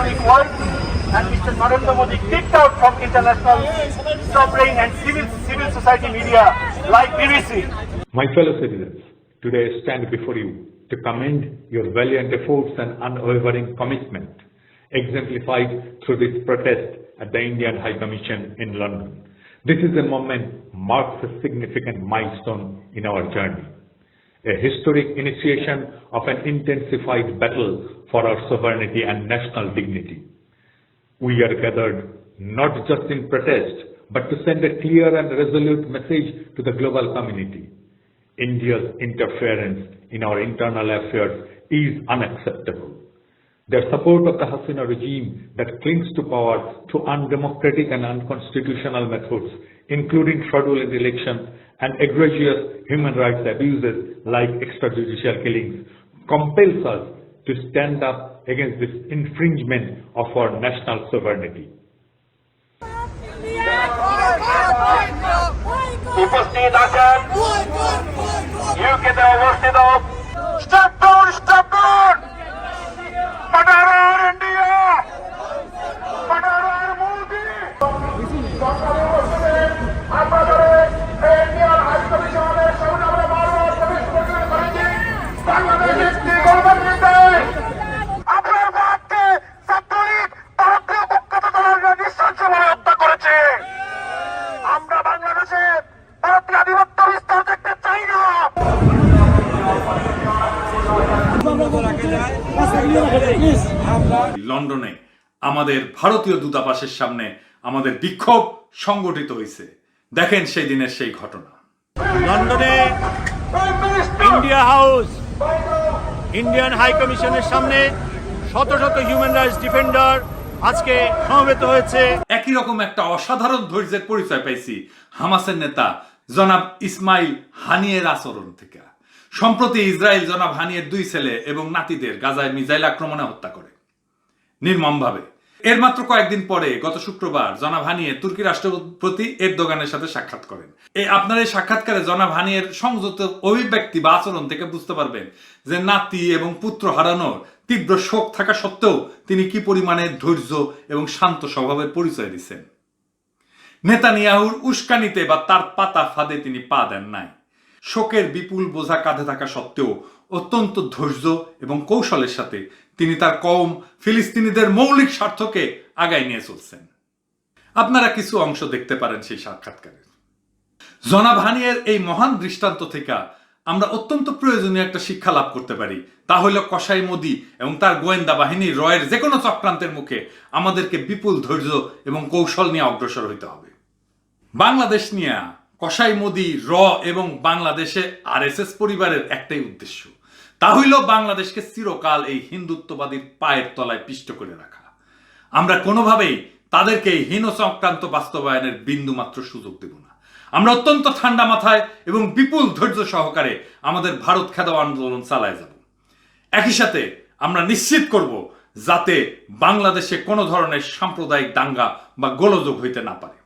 world and Mr. Narendra Modi kicked out from international sovereign and civil, civil society media like BBC. My fellow citizens, today I stand before you to commend your valiant efforts and unwavering commitment exemplified through this protest at the Indian High Commission in London. This is a moment marks a significant milestone in our journey, a historic initiation of an intensified battle for our sovereignty and national dignity. We are gathered not just in protest, but to send a clear and resolute message to the global community. India's interference in our internal affairs is unacceptable. Their support of the Hasina regime that clings to power through undemocratic and unconstitutional methods, including fraudulent elections and egregious human rights abuses like extrajudicial killings, compels us to stand up against this infringement of our national sovereignty. উপস্থিত আছেন ইউকেতে অবস্থিত লন্ডনে আমাদের ভারতীয় দূতাবাসের সামনে আমাদের বিক্ষোভ সংগঠিত হয়েছে দেখেন সেই দিনের সেই ঘটনা। লন্ডনে ইন্ডিয়া হাউস ইন্ডিয়ান হাই কমিশনের সামনে শত শত হিউম্যান রাইটস ডিফেন্ডার আজকে সমবেত হয়েছে। একই রকম একটা অসাধারণ ধৈর্যের পরিচয় পাইছি হামাসের নেতা জনাব ইসমাইল হানিয়ের আচরণ থেকে। সম্প্রতি ইসরায়েল জনাব হানিয়ের দুই ছেলে এবং নাতিদের গাজায় মিসাইল আক্রমণে হত্যা করে। নির্মমভাবে। এর মাত্র কয়েকদিন পরে গত শুক্রবার জনাব হানিয়ে তুর্কি রাষ্ট্রপতি এরদোগানের সাথে সাক্ষাৎ করেন। এই আপনার এই সাক্ষাৎকারে জনাব হানিয়ের সংযত অভিব্যক্তি বা আচরণ থেকে বুঝতে পারবেন যে নাতি এবং পুত্র হারানোর তীব্র শোক থাকা সত্ত্বেও তিনি কি পরিমাণে ধৈর্য এবং শান্ত স্বভাবের পরিচয় দিচ্ছেন। নেতানিয়াহুর উস্কানিতে বা তার পাতা ফাঁদে তিনি পা দেন নাই। শোকের বিপুল বোঝা কাঁধে থাকা সত্ত্বেও অত্যন্ত ধৈর্য এবং কৌশলের সাথে তিনি তার কম ফিলিস্তিনিদের মৌলিক স্বার্থকে আগায় নিয়ে চলছেন। আপনারা কিছু অংশ দেখতে পারেন সেই সাক্ষাৎকারের। জনাব হানিয়ের এই মহান দৃষ্টান্ত থেকে আমরা অত্যন্ত প্রয়োজনীয় একটা শিক্ষা লাভ করতে পারি। তা হল কসাই মোদি এবং তার গোয়েন্দা বাহিনী রয়ের যে কোনো চক্রান্তের মুখে আমাদেরকে বিপুল ধৈর্য এবং কৌশল নিয়ে অগ্রসর হইতে হবে। বাংলাদেশ নিয়ে কসাই মোদি, র এবং বাংলাদেশে আরএসএস পরিবারের একটাই উদ্দেশ্য। তা হইল বাংলাদেশকে চিরকাল এই হিন্দুত্ববাদীর পায়ের তলায় পিষ্ট করে রাখা। আমরা কোনোভাবেই তাদেরকে এই হীন সংক্রান্ত বাস্তবায়নের বিন্দু মাত্র সুযোগ দেব না। আমরা অত্যন্ত ঠান্ডা মাথায় এবং বিপুল ধৈর্য সহকারে আমাদের ভারত খেদাও আন্দোলন চালায় যাব। একই সাথে আমরা নিশ্চিত করব যাতে বাংলাদেশে কোনো ধরনের সাম্প্রদায়িক দাঙ্গা বা গোলযোগ হইতে না পারে।